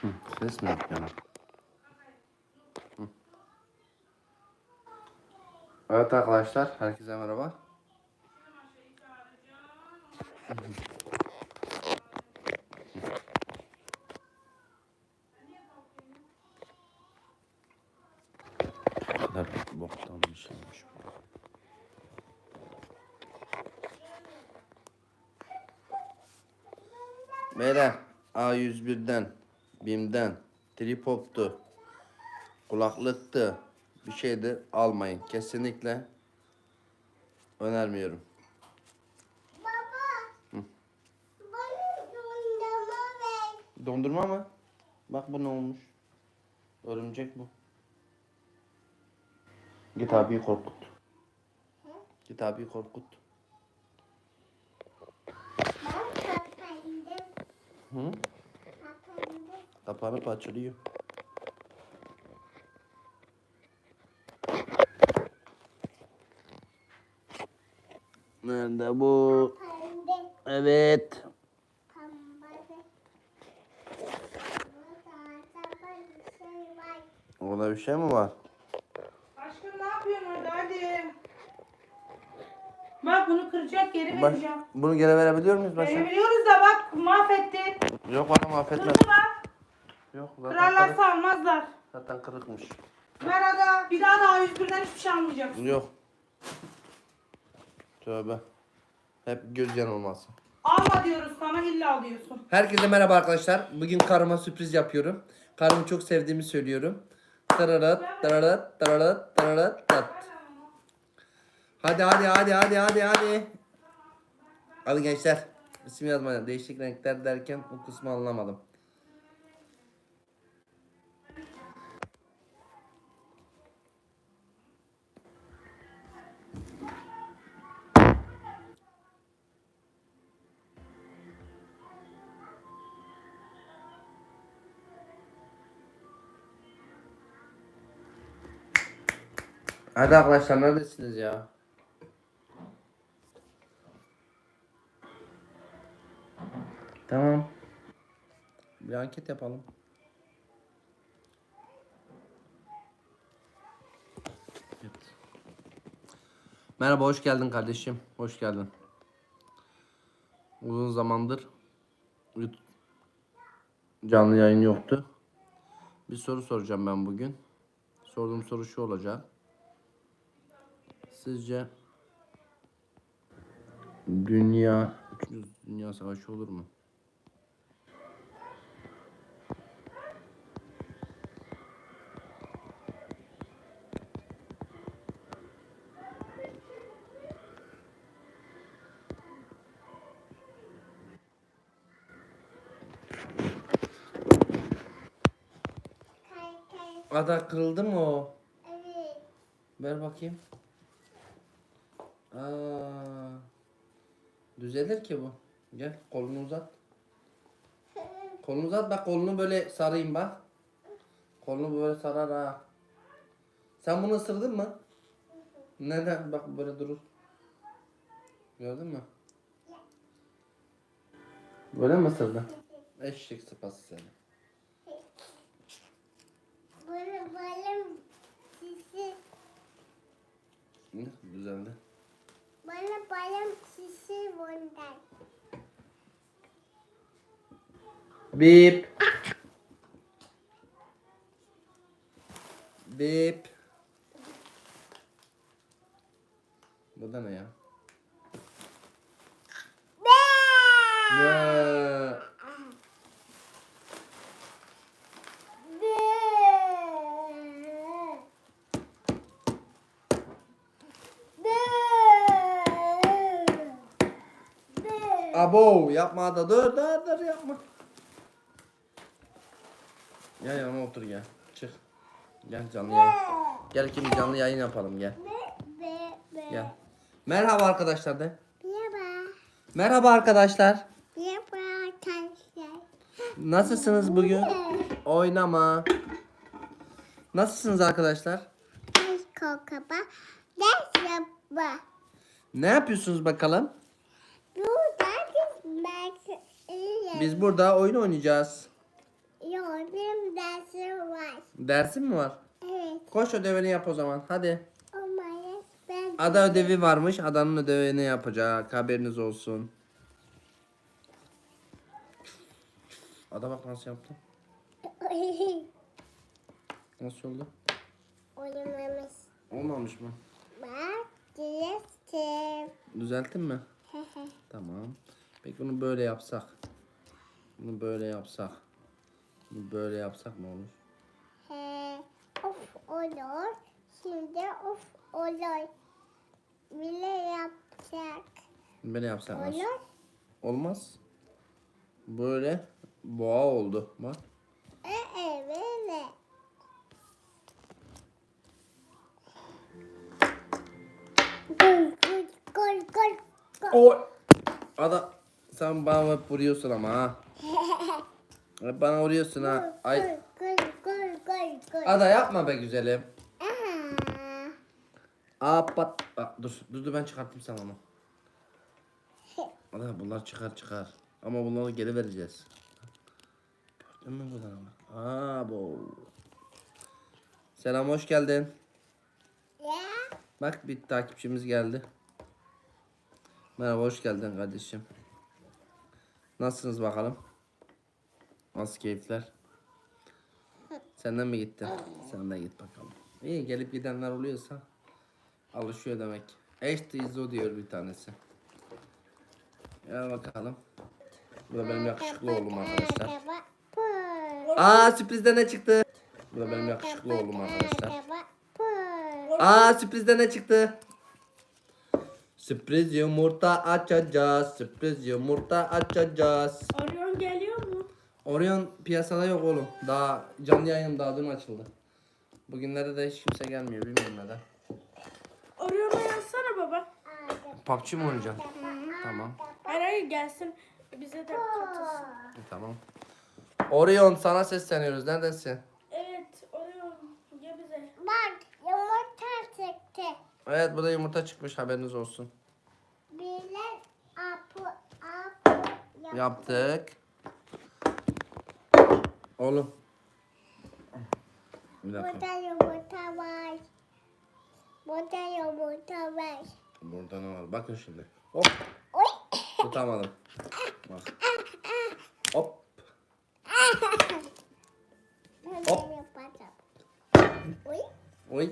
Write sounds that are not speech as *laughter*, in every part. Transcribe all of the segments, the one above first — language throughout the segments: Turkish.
Ses mi yapıyor? Evet arkadaşlar, herkese merhaba. Ne kadar boktan bir şeymiş bu. Beyler A101'den, BİM'den, tripodtu, kulaklıktı, bir şey de almayın. Kesinlikle önermiyorum. Baba. Bana dondurma ver. Dondurma mı? Bak bu ne olmuş. Örümcek bu. Git abiyi korkut. Git abiyi korkut. Ben. Hı? Kapandım. Kapanıp açılıyor. Nerede bu? Evet. Orada bir şey mi var? Aşkım ne yapıyorsun orada hadi. Bak bunu kıracak geri Baş, vereceğim. bunu geri verebiliyor muyuz başa? Verebiliyoruz da bak mahvetti. Yok bana affetme. Kırdılar. Yok zaten kırık, Kırarlarsa almazlar. zaten kırıkmış. Ver hadi. Bir daha daha 101'den hiçbir şey almayacaksın. Yok. Tövbe. Hep göz yanılması. Alma diyoruz sana illa alıyorsun. Herkese merhaba arkadaşlar. Bugün karıma sürpriz yapıyorum. Karımı çok sevdiğimi söylüyorum. Tararat, tararat, tararat, tararat, tat. Hadi hadi hadi hadi hadi hadi. Hadi gençler. İsim yazmayın. Değişik renkler derken o kısmı anlamadım. Hadi arkadaşlar neredesiniz ya? Tamam. Bir anket yapalım. Evet. Merhaba hoş geldin kardeşim. Hoş geldin. Uzun zamandır canlı yayın yoktu. Bir soru soracağım ben bugün. Sorduğum soru şu olacak. Sizce dünya 3. Dünya Savaşı olur mu? Ada kırıldı mı o? Evet. Ver bakayım. Aa, düzelir ki bu. Gel kolunu uzat. Kolunu uzat bak kolunu böyle sarayım bak. Kolunu böyle sarar ha. Sen bunu ısırdın mı? Neden? Bak böyle durur. Gördün mü? Böyle mi ısırdın? Eşek sıpası seni. Bunu balım sisi. Düzeldi. Bana balım sisi bundan. Bip. Bip. Bu da ne ya? Abo yapma da dur dur dur yapma. Gel yanıma otur gel. Çık. Gel canlı yayın. Gel ikimiz canlı yayın yapalım gel. Gel. Merhaba arkadaşlar de. Merhaba. Merhaba arkadaşlar. Merhaba arkadaşlar. Nasılsınız bugün? Oynama. Nasılsınız arkadaşlar? Ne yapıyorsunuz bakalım? Burada biz Biz burada oyun oynayacağız. Yok benim dersim var. Dersin mi var? Evet. Koş ödevini yap o zaman. Hadi. Ama ben Ada ödevi varmış. Adanın ödevini yapacak. Haberiniz olsun. Ada bak nasıl yaptı. *laughs* Nasıl oldu? Oynamamış. Olmamış mı? Bak değiştim. Düzelttin mi? Tamam. Peki bunu böyle yapsak. Bunu böyle yapsak. Bunu böyle yapsak ne olur? He, of olur. Şimdi of olur. Bile yapacak. Böyle yapsak nasıl? Olur. Olmaz. Böyle boğa oldu. Bak. E, e, böyle. Gol, gol, gol, gol, gol. O. Ada sen bana vuruyorsun ama ha. Bana vuruyorsun ha. Ay. Gol, gol, gol, gol. Ada yapma be güzelim. Aa pat. Aa, dur, dur dur ben çıkarttım sana onu. Ada bunlar çıkar çıkar. Ama bunları geri vereceğiz. Gördün mü bunları. Aa bu. Selam hoş geldin. Ya. Bak bir takipçimiz geldi. Merhaba hoş geldin kardeşim. Nasılsınız bakalım? Nasıl keyifler? Senden mi gitti? Sen de git bakalım. İyi gelip gidenler oluyorsa alışıyor demek. Eş o diyor bir tanesi. Gel bakalım. Bu da benim yakışıklı oğlum arkadaşlar. Aa sürprizde ne çıktı? Bu da benim yakışıklı oğlum arkadaşlar. Aa sürprizde ne çıktı? Sürpriz yumurta açacağız. Sürpriz yumurta açacağız. Orion geliyor? Orion piyasada yok oğlum. Daha canlı yayın daha dün açıldı. Bugünlerde de hiç kimse gelmiyor bilmiyorum neden. Orion'a yazsana baba. PUBG mi oynayacaksın? Tamam. Hayır hayır gelsin. Bize de katılsın. Tamam. Orion sana sesleniyoruz. Neredesin? Evet Orion. Ya bize. Bak yumurta çıktı. Evet burada yumurta çıkmış haberiniz olsun. Bile apı apı yap. Yaptık. Oğlum. Bir dakika. Burada yumurta var. Burada yumurta var. Burada ne var? Bakın şimdi. Hop. Oy. Tutamadım. Bak. Hop. Hop. Oy. Oy.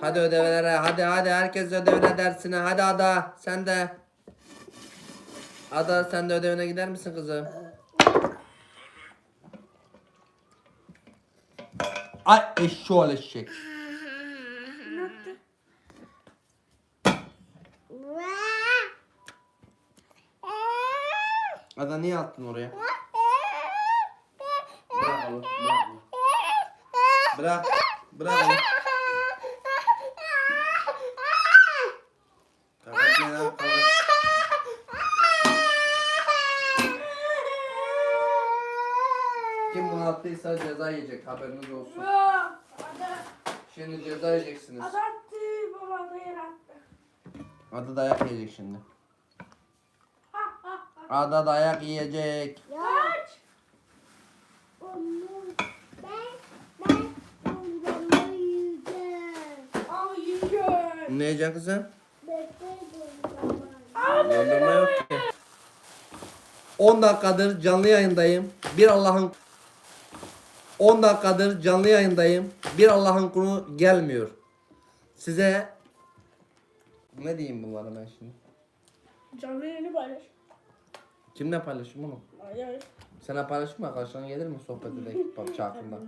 Hadi ödevlere. Hadi hadi herkes ödevine dersine. Hadi Ada. Sen de. Ada sen de ödevine gider misin kızım? Ay eşşoğlu eşek. Ada niye attın oraya? Bırak onu. Bırak onu. Bırak. Bırak onu. Kapat ya. Kapat. Bunu attıysa ceza yiyecek haberiniz olsun. Şimdi ceza yiyeceksiniz. Ada attı. Baba ada yer attı. Ada dayak yiyecek şimdi. Ada dayak yiyecek. Kaç. Al. Ne yiyeceksin kızım? Dondurma yok ki. 10 dakikadır canlı yayındayım. Bir Allah'ın 10 dakikadır canlı yayındayım. Bir Allah'ın kulu gelmiyor. Size ne diyeyim bunlara ben şimdi? Canlı yayını paylaş. Kimle paylaşayım bunu? Ay ay. Sana paylaşayım mı? Gelir mi sohbet edelim *laughs* bak çarkında.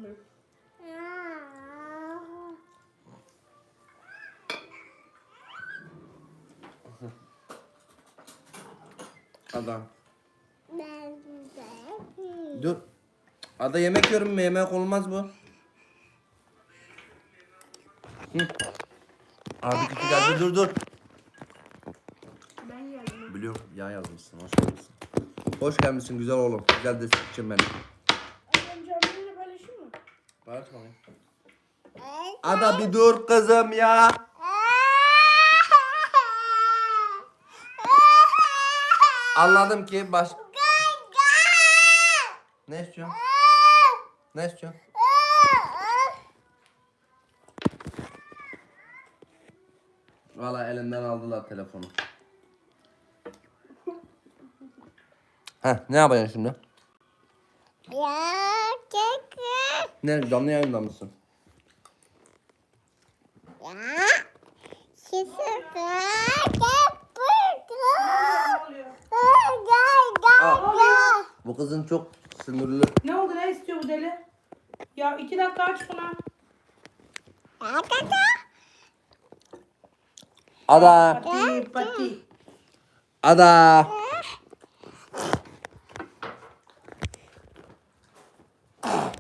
Ada. Dur. Ada yemek yiyorum? Yemek olmaz bu. Hı. Abi küçük geldi dur dur. Ben geldim. Biliyorum ya yazmışsın hoş gelmişsin. Hoş gelmişsin güzel oğlum. Güzel. Adam paylaşır mı? Paylaş bakayım. Ada bir dur kızım ya. Anladım ki baş... Ne istiyorsun? Ne istiyorsun? Valla elimden aldılar telefonu. Heh, ne yapacaksın şimdi? Ya keke. Ne canlı yayında mısın? Ya. Bu kızın çok sinirli. Ne oldu ne istiyor bu deli? Ya iki dakika aç bunu. Ya keke. Ada, Pati pati. ada.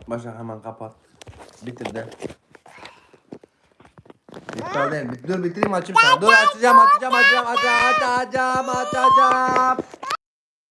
Başa hemen kapat. Bitir de. Bitti değil. Dur bitireyim açayım sana. Dur açacağım açacağım açacağım açacağım açacağım açacağım açacağım.